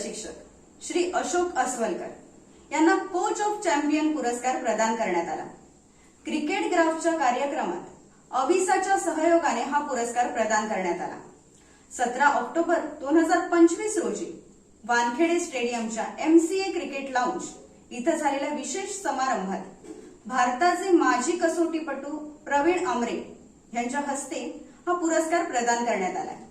प्रशिक्षक श्री अशोक अस्वलकर यांना coach of champion पुरस्कार प्रदान करण्यात आला. क्रिकेट ग्राफच्या कार्यक्रमात अविसाच्या सहयोगाने हा पुरस्कार प्रदान करण्यात आला. सतरा ऑक्टोबर दोन हजार पंचवीस रोजी वानखेडे स्टेडियमच्या एमसीए क्रिकेट लाऊंज इथं झालेल्या विशेष समारंभात भारताचे माजी कसोटीपटू प्रवीण आमरे यांच्या हस्ते हा पुरस्कार प्रदान करण्यात आला.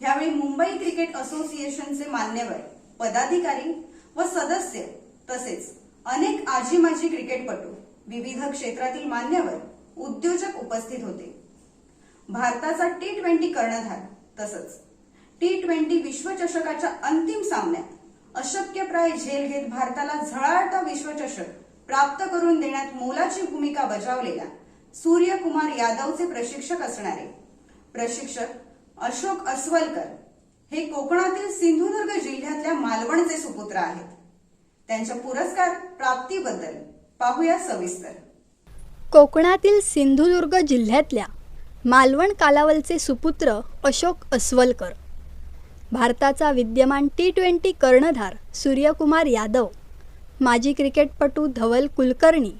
यावेळी मुंबई क्रिकेट असोसिएशनचे मान्यवर पदाधिकारी व सदस्य तसेच अनेक आजी माजी क्रिकेटपटू विविध क्षेत्रातील मान्यवर उद्योजक उपस्थित होते. भारताचा टी ट्वेंटी कर्णधार तसंच टी ट्वेंटी विश्वचषकाच्या अंतिम सामन्यात अशक्यप्राय झेल घेत भारताला झळाळता विश्वचषक प्राप्त करून देण्यात मोलाची भूमिका बजावलेल्या सूर्यकुमार यादवचे प्रशिक्षक असणारे प्रशिक्षक अशोक अस्वलकर हे कोकणातील सिंधुदुर्ग जिल्ह्यातल्या मालवणचे सुपुत्र आहेत. त्यांच्या पुरस्कार प्राप्तीबद्दल पाहूया सविस्तर. कोकणातील सिंधुदुर्ग जिल्ह्यातल्या मालवण कालावलचे सुपुत्र अशोक अस्वलकर. भारताचा विद्यमान टी ट्वेंटी कर्णधार सूर्यकुमार यादव माजी क्रिकेटपटू धवल कुलकर्णी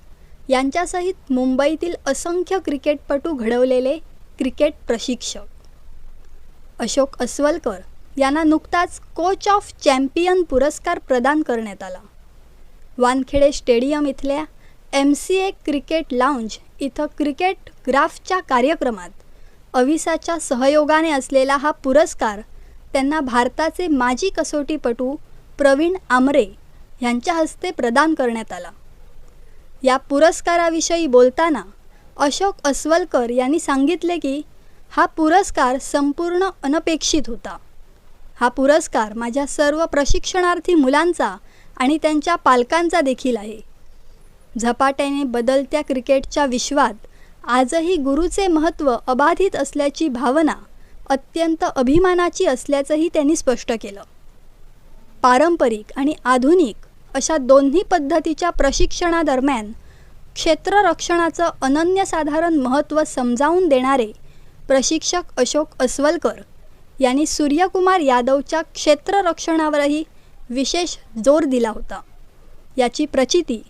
यांच्यासहित मुंबईतील असंख्य क्रिकेटपटू घडवलेले क्रिकेट प्रशिक्षक. अशोक अस्वलकर यांना नुकताच कोच ऑफ चॅम्पियन पुरस्कार प्रदान करण्यात आला. वानखेडे स्टेडियम इथल्या M C A cricket lounge इथं क्रिकेट ग्राफच्या कार्यक्रमात अविसाच्या सहयोगाने असलेला हा पुरस्कार त्यांना भारताचे माजी कसोटीपटू प्रवीण आमरे यांच्या हस्ते प्रदान करण्यात आला. या पुरस्काराविषयी बोलताना अशोक अस्वलकर यांनी सांगितले की हा पुरस्कार संपूर्ण अनपेक्षित होता. हा पुरस्कार माझ्या सर्व प्रशिक्षणार्थी मुलांचा आणि त्यांच्या पालकांचा देखील आहे. झपाट्याने बदलत्या क्रिकेटच्या विश्वात आजही गुरुचे महत्त्व अबाधित असल्याची भावना अत्यंत अभिमानाची असल्याचंही त्यांनी स्पष्ट केलं. पारंपरिक आणि आधुनिक अशा दोन्ही पद्धतीच्या प्रशिक्षणादरम्यान क्षेत्ररक्षणाचं अनन्यसाधारण महत्त्व समजावून देणारे प्रशिक्षक अशोक अस्वलकर यांनी सूर्यकुमार यादवच्या क्षेत्ररक्षणावरही विशेष जोर दिला होता. याची प्रचिती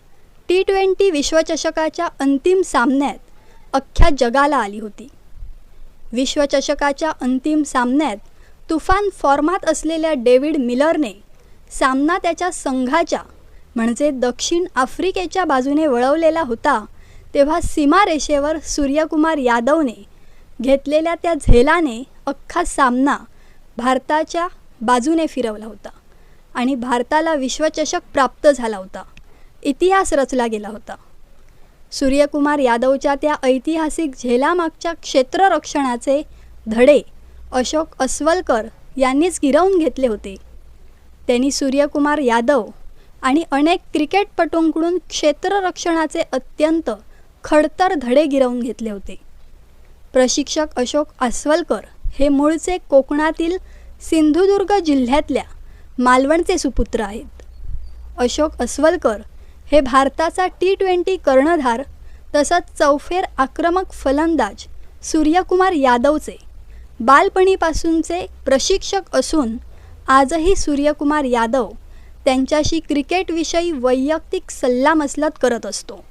टी ट्वेंटी विश्वचषकाच्या अंतिम सामन्यात अख्ख्या जगाला आली होती. विश्वचषकाच्या अंतिम सामन्यात तुफान फॉर्मात असलेल्या डेव्हिड मिलरने सामना त्याच्या संघाच्या म्हणजे दक्षिण आफ्रिकेच्या बाजूने वळवलेला होता तेव्हा सीमारेषेवर सूर्यकुमार यादवने घेतलेल्या त्या झेलाने अख्खा सामना भारताच्या बाजूने फिरवला होता आणि भारताला विश्वचषक प्राप्त झाला होता. इतिहास रचला गेला होता. सूर्यकुमार यादवच्या त्या ऐतिहासिक झेलामागच्या क्षेत्ररक्षणाचे धडे अशोक अस्वलकर यांनीच गिरवून घेतले होते. त्यांनी सूर्यकुमार यादव आणि अनेक क्रिकेटपटूंकडून क्षेत्ररक्षणाचे अत्यंत खडतर धडे गिरवून घेतले होते. प्रशिक्षक अशोक अस्वलकर हे मूळचे कोकणातील सिंधुदुर्ग जिल्ह्यातल्या मालवणचे सुपुत्र आहेत. अशोक अस्वलकर हे भारताचा टी ट्वेंटी कर्णधार तसंच चौफेर आक्रमक फलंदाज सूर्यकुमार यादवचे बालपणीपासूनचे प्रशिक्षक असून आजही सूर्यकुमार यादव त्यांच्याशी क्रिकेटविषयी वैयक्तिक सल्लामसलत करत असतो.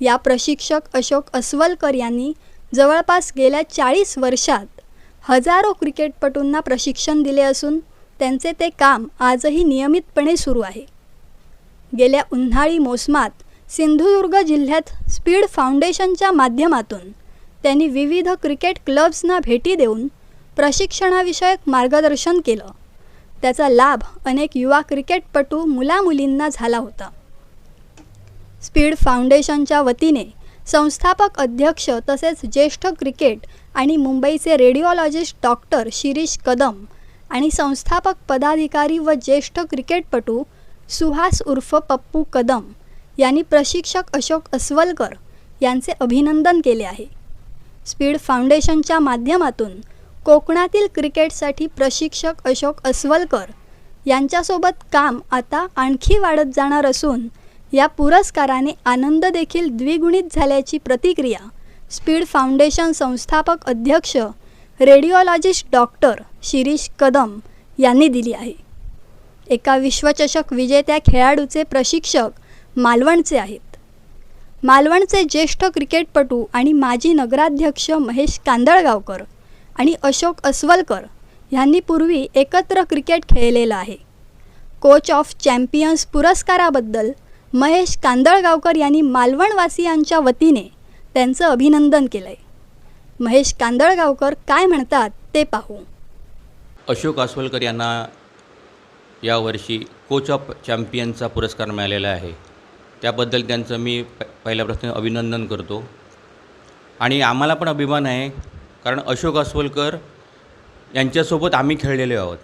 या प्रशिक्षक अशोक अस्वलकर यांनी जवळपास गेल्या चाळीस वर्षात हजारो क्रिकेटपटूंना प्रशिक्षण दिले असून त्यांचे ते काम आजही नियमितपणे सुरू आहे. गेल्या उन्हाळी मोसमात सिंधुदुर्ग जिल्ह्यात स्पीड फाउंडेशनच्या माध्यमातून त्यांनी विविध क्रिकेट क्लब्सना भेटी देऊन प्रशिक्षणाविषयक मार्गदर्शन केलं. त्याचा लाभ अनेक युवा क्रिकेटपटू मुलामुलींना झाला होता. स्पीड फाउंडेशनच्या वतीने संस्थापक अध्यक्ष तसेच ज्येष्ठ क्रिकेट आणि मुंबईचे रेडिओलॉजिस्ट डॉक्टर शिरीष कदम आणि संस्थापक पदाधिकारी व ज्येष्ठ क्रिकेटपटू सुहास उर्फ पप्पू कदम यांनी प्रशिक्षक अशोक अस्वलकर यांचे अभिनंदन केले आहे. स्पीड फाउंडेशनच्या माध्यमातून कोकणातील क्रिकेटसाठी प्रशिक्षक अशोक अस्वलकर यांच्यासोबत काम आता आणखी वाढत जाणार असून या पुरस्काराने आनंद देखील द्विगुणित झाल्याची प्रतिक्रिया स्पीड फाउंडेशन संस्थापक अध्यक्ष रेडिओलॉजिस्ट डॉक्टर शिरीष कदम यांनी दिली आहे. एका विश्वचषक विजेत्या खेळाडूचे प्रशिक्षक मालवणचे आहेत. मालवणचे ज्येष्ठ क्रिकेटपटू आणि माजी नगराध्यक्ष महेश कांदळगावकर आणि अशोक अस्वलकर यांनी पूर्वी एकत्र क्रिकेट खेळलेलं आहे. कोच ऑफ चॅम्पियन्स पुरस्काराबद्दल महेश कांदळगावकर यांनी मालवणवासियांच्या वतीने त्यांचं अभिनंदन केलं आहे महेश कांदळगावकर काय म्हणतात ते पाहू. अशोक आसवलकर यांना यावर्षी कोच ऑफ चॅम्पियनचा पुरस्कार मिळालेला आहे. त्याबद्दल त्यांचं मी प पहिल्या प्रश्न अभिनंदन करतो. आणि आम्हाला पण अभिमान आहे कारण अशोक आसवलकर यांच्यासोबत आम्ही खेळलेले आहोत.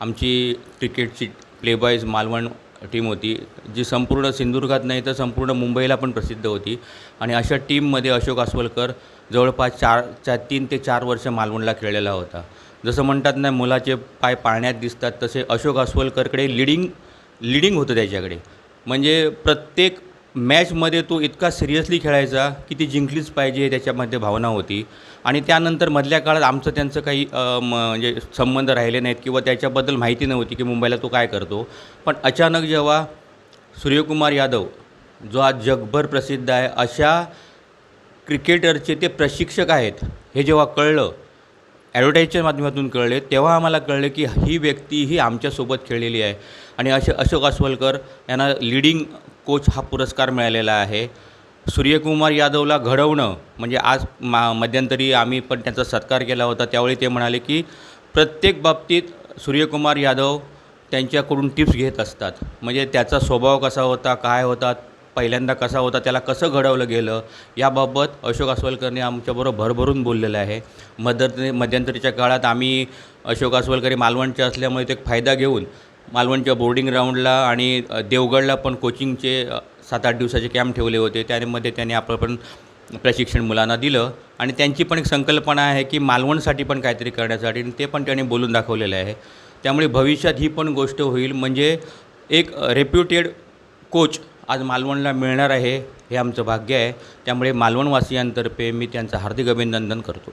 आमची क्रिकेटची प्लेबॉईज मालवण टीम होती जी संपूर्ण सिंधुदुर्गात नाही तर संपूर्ण मुंबईला पण प्रसिद्ध होती. आणि अशा टीममध्ये अशोक आसवलकर जवळपास चार चार तीन ते चार वर्ष मालवणला खेळलेला होता. जसं म्हणतात ना मुलाचे पाय पाळण्यात दिसतात तसे अशोक आसवलकरकडे लिडिंग लिडिंग होतं त्याच्याकडे. म्हणजे प्रत्येक मॅचमध्ये तो इतका सिरियसली खेळायचा की ती जिंकलीच पाहिजे त्याच्यामध्ये भावना होती. आणि त्यानंतर मधल्या काळात आमचं त्यांचं काही म- म्हणजे संबंध राहिले नाहीत किंवा त्याच्याबद्दल माहिती नव्हती की मुंबईला तो काय करतो. पण अचानक जेव्हा सूर्यकुमार यादव जो आज जगभर प्रसिद्ध आहे अशा क्रिकेटरचे ते प्रशिक्षक आहेत हे जेव्हा कळलं ॲडव्हर्टाईजच्या माध्यमातून कळले तेव्हा आम्हाला कळलं की ही व्यक्ती ही आमच्यासोबत खेळलेली आहे. आणि असे अशोक अस्वलकर यांना लिडिंग कोच हा पुरस्कार मिळालेला आहे. सूर्यकुमार यादवला घडवणं म्हणजे आज मा मध्यंतरी आम्ही पण त्यांचा सत्कार केला होता. त्यावेळी ते म्हणाले की प्रत्येक बाबतीत सूर्यकुमार यादव त्यांच्याकडून टिप्स घेत असतात. म्हणजे त्याचा स्वभाव कसा होता काय होता पहिल्यांदा कसा होता त्याला कसं घडवलं गेलं याबाबत अशोक अस्वलकरने आमच्याबरोबर भरभरून बोललेलं आहे. मध्य मध्यंतरीच्या काळात आम्ही अशोक अस्वलकर हे मालवणचे असल्यामुळे ते फायदा घेऊन मालवणच्या बोर्डिंग ग्राउंडला आणि देवगडला पण कोचिंगचे सात आठ दिवसाचे कॅम्प ठेवले होते. त्यामध्ये त्यांनी आपलं पण प्रशिक्षण मुलांना दिलं. आणि त्यांची पण एक संकल्पना आहे की मालवणसाठी पण काहीतरी करण्यासाठी आणि ते पण त्यांनी बोलून दाखवलेलं आहे. त्यामुळे भविष्यात ही पण गोष्ट होईल. म्हणजे एक रेप्युटेड कोच आज मालवणला मिळणार आहे हे आमचं भाग्य आहे. त्यामुळे मालवणवासियांतर्फे मी त्यांचं हार्दिक अभिनंदन करतो.